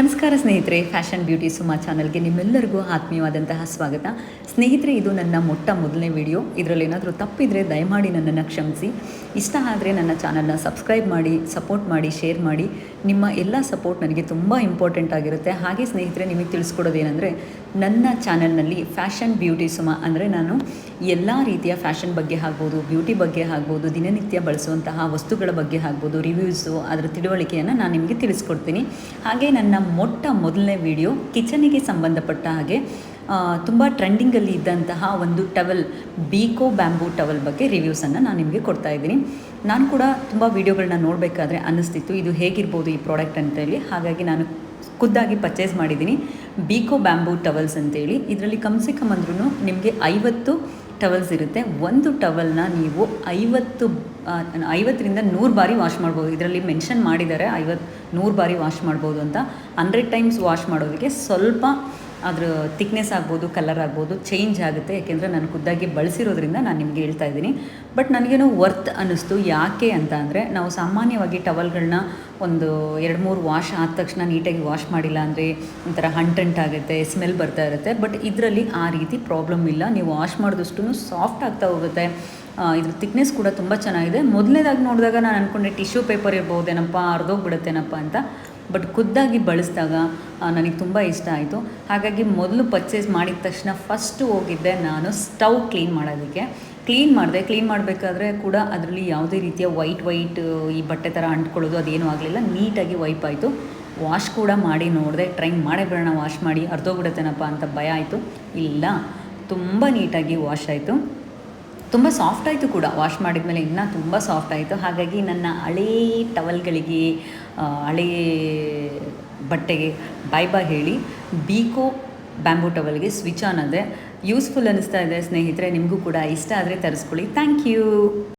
ನಮಸ್ಕಾರ ಸ್ನೇಹಿತರೆ fashion beauty Suma ಚಾನಲ್ಗೆ ನಿಮ್ಮೆಲ್ಲರಿಗೂ ಆತ್ಮೀಯವಾದಂತಹ ಸ್ವಾಗತ. ಸ್ನೇಹಿತರೆ, ಇದು ನನ್ನ ಮೊಟ್ಟ ಮೊದಲನೇ ವಿಡಿಯೋ ಇದರಲ್ಲಿ ಏನಾದರೂ ತಪ್ಪಿದರೆ ದಯಮಾಡಿ ನನ್ನನ್ನು ಕ್ಷಮಿಸಿ. ಇಷ್ಟ ಆದರೆ ನನ್ನ ಚಾನಲ್ನ ಸಬ್ಸ್ಕ್ರೈಬ್ ಮಾಡಿ ಸಪೋರ್ಟ್ ಮಾಡಿ ಶೇರ್ ಮಾಡಿ. ನಿಮ್ಮ ಎಲ್ಲ ಸಪೋರ್ಟ್ ನನಗೆ ತುಂಬ ಇಂಪಾರ್ಟೆಂಟ್ ಆಗಿರುತ್ತೆ. ಹಾಗೆ ಸ್ನೇಹಿತರೆ, ನಿಮಗೆ ತಿಳಿಸ್ಕೊಡೋದೇನೆಂದರೆ ನನ್ನ ಚಾನಲ್ನಲ್ಲಿ ಫ್ಯಾಷನ್ ಬ್ಯೂಟಿ ಸುಮ ಅಂದರೆ ನಾನು ಎಲ್ಲ ರೀತಿಯ ಫ್ಯಾಷನ್ ಬಗ್ಗೆ ಆಗ್ಬೋದು, ಬ್ಯೂಟಿ ಬಗ್ಗೆ ಆಗ್ಬೋದು, ದಿನನಿತ್ಯ ಬಳಸುವಂತಹ ವಸ್ತುಗಳ ಬಗ್ಗೆ ಆಗ್ಬೋದು, ರಿವ್ಯೂಸು, ಅದರ ತಿಳುವಳಿಕೆಯನ್ನು ನಾನು ನಿಮಗೆ ತಿಳಿಸ್ಕೊಡ್ತೀನಿ. ಹಾಗೆ ನನ್ನ ಮೊಟ್ಟ ಮೊದಲನೇ ವಿಡಿಯೋ ಕಿಚನಿಗೆ ಸಂಬಂಧಪಟ್ಟ ಹಾಗೆ ತುಂಬ ಟ್ರೆಂಡಿಂಗಲ್ಲಿ ಇದ್ದಂತಹ ಒಂದು ಟವೆಲ್, ಬೀಕೋ ಬ್ಯಾಂಬೂ ಟವೆಲ್ ಬಗ್ಗೆ ರಿವ್ಯೂಸನ್ನು ನಾನು ನಿಮಗೆ ಕೊಡ್ತಾ ಇದ್ದೀನಿ. ನಾನು ಕೂಡ ತುಂಬ ವೀಡಿಯೋಗಳನ್ನ ನೋಡಬೇಕಾದ್ರೆ ಅನ್ನಿಸ್ತಿತ್ತು, ಇದು ಹೇಗಿರ್ಬೋದು ಈ ಪ್ರಾಡಕ್ಟ್ ಅಂತೇಳಿ ಹಾಗಾಗಿ ನಾನು ಖುದ್ದಾಗಿ ಪರ್ಚೇಸ್ ಮಾಡಿದ್ದೀನಿ. ಬೀಕೋ ಬ್ಯಾಂಬೂ ಟವಲ್ಸ್ ಅಂತೇಳಿ. ಇದರಲ್ಲಿ ಕಮ್ಸೆ ಕಮ್ ಅಂದ್ರೂ ನಿಮಗೆ ಐವತ್ತು ಟವಲ್ಸ್ ಇರುತ್ತೆ. ಒಂದು ಟವಲ್ನ ನೀವು ಐವತ್ತು ಐವತ್ತರಿಂದ ನೂರು ಬಾರಿ ವಾಶ್ ಮಾಡ್ಬೋದು. ಇದರಲ್ಲಿ ಮೆನ್ಷನ್ ಮಾಡಿದ್ದಾರೆ ಐವತ್ತು ನೂರು ಬಾರಿ ವಾಶ್ ಮಾಡ್ಬೋದು ಅಂತ. ಹಂಡ್ರೆಡ್ ಟೈಮ್ಸ್ ವಾಶ್ ಮಾಡೋದಕ್ಕೆ ಸ್ವಲ್ಪ ಅದ್ರ ಥಿಕ್ನೆಸ್ ಆಗ್ಬೋದು ಕಲರ್ ಆಗ್ಬೋದು ಚೇಂಜ್ ಆಗುತ್ತೆ. ಯಾಕೆಂದರೆ ನಾನು ಖುದ್ದಾಗಿ ಬಳಸಿರೋದ್ರಿಂದ ನಾನು ನಿಮಗೆ ಹೇಳ್ತಾ ಇದ್ದೀನಿ. ಬಟ್ ನನಗೇನೋ ವರ್ತ್ ಅನ್ನಿಸ್ತು. ಯಾಕೆ ಅಂತ ಅಂದರೆ, ನಾವು ಸಾಮಾನ್ಯವಾಗಿ ಟವಲ್ಗಳನ್ನ ಒಂದು ಎರಡು ಮೂರು ವಾಶ್ ಆದ ತಕ್ಷಣ ನೀಟಾಗಿ ವಾಶ್ ಮಾಡಿಲ್ಲ ಅಂದರೆ ಒಂಥರ ಆಗುತ್ತೆ ಸ್ಮೆಲ್ ಬರ್ತಾ ಇರುತ್ತೆ. ಬಟ್ ಇದರಲ್ಲಿ ಆ ರೀತಿ ಪ್ರಾಬ್ಲಮ್ ಇಲ್ಲ. ನೀವು ವಾಶ್ ಮಾಡಿದಷ್ಟು ಸಾಫ್ಟ್ ಆಗ್ತಾ ಹೋಗುತ್ತೆ. ಇದ್ರ ತಿಕ್ನೆಸ್ ಕೂಡ ತುಂಬ ಚೆನ್ನಾಗಿದೆ. ಮೊದಲನೇದಾಗಿ ನೋಡಿದಾಗ ನಾನು ಅಂದ್ಕೊಂಡೆ ಟಿಶ್ಯೂ ಪೇಪರ್ ಇರ್ಬೋದೇನಪ್ಪ ಅರ್ಧೋಗ್ಬಿಡುತ್ತೇನಪ್ಪ ಅಂತ. ಬಟ್ ಖುದ್ದಾಗಿ ಬಳಸಿದಾಗ ನನಗೆ ತುಂಬ ಇಷ್ಟ ಆಯಿತು. ಹಾಗಾಗಿ ಮೊದಲು ಪರ್ಚೇಸ್ ಮಾಡಿದ ತಕ್ಷಣ ಫಸ್ಟು ಹೋಗಿದ್ದೆ ನಾನು ಸ್ಟವ್ ಕ್ಲೀನ್ ಮಾಡೋದಕ್ಕೆ. ಕ್ಲೀನ್ ಮಾಡಿದೆ. ಕ್ಲೀನ್ ಮಾಡಬೇಕಾದ್ರೆ ಕೂಡ ಅದರಲ್ಲಿ ಯಾವುದೇ ರೀತಿಯ ವೈಟ್ ವೈಟ್ ಈ ಬಟ್ಟೆ ಥರ ಅಂಟ್ಕೊಳ್ಳೋದು ಅದೇನೂ ಆಗಲಿಲ್ಲ. ನೀಟಾಗಿ ವೈಪ್ ಆಯಿತು. ವಾಶ್ ಕೂಡ ಮಾಡಿ ನೋಡಿದೆ. ಟ್ರೈ ಮಾಡೇ ಬರೋಣ ವಾಶ್ ಮಾಡಿ ಅರ್ಧೋಗ್ಬಿಡುತ್ತೇನಪ್ಪ ಅಂತ ಭಯ ಆಯಿತು. ಇಲ್ಲ, ತುಂಬ ನೀಟಾಗಿ ವಾಶ್ ಆಯಿತು. ತುಂಬ ಸಾಫ್ಟ್ ಆಯಿತು ಕೂಡ. ವಾಶ್ ಮಾಡಿದ ಮೇಲೆ ಇನ್ನೂ ತುಂಬ ಸಾಫ್ಟ್ ಆಯಿತು. ಹಾಗಾಗಿ ನನ್ನ ಹಳೇ ಟವಲ್ಗಳಿಗೆ ಆ, ಹಳೇ ಬಟ್ಟೆಗೆ ಬಾಯ್ ಬಾಯ್ ಹೇಳಿ ಬೀಕೋ ಬ್ಯಾಂಬೂ ಟವಲ್ಗೆ ಸ್ವಿಚ್ ಆನ್ ಅಂದರೆ ಯೂಸ್ಫುಲ್ ಅನ್ನಿಸ್ತಾ ಇದೆ ಸ್ನೇಹಿತರೆ ನಿಮಗೂ ಕೂಡ ಇಷ್ಟ ಆದರೆ ತರಿಸ್ಕೊಳ್ಳಿ. Thank you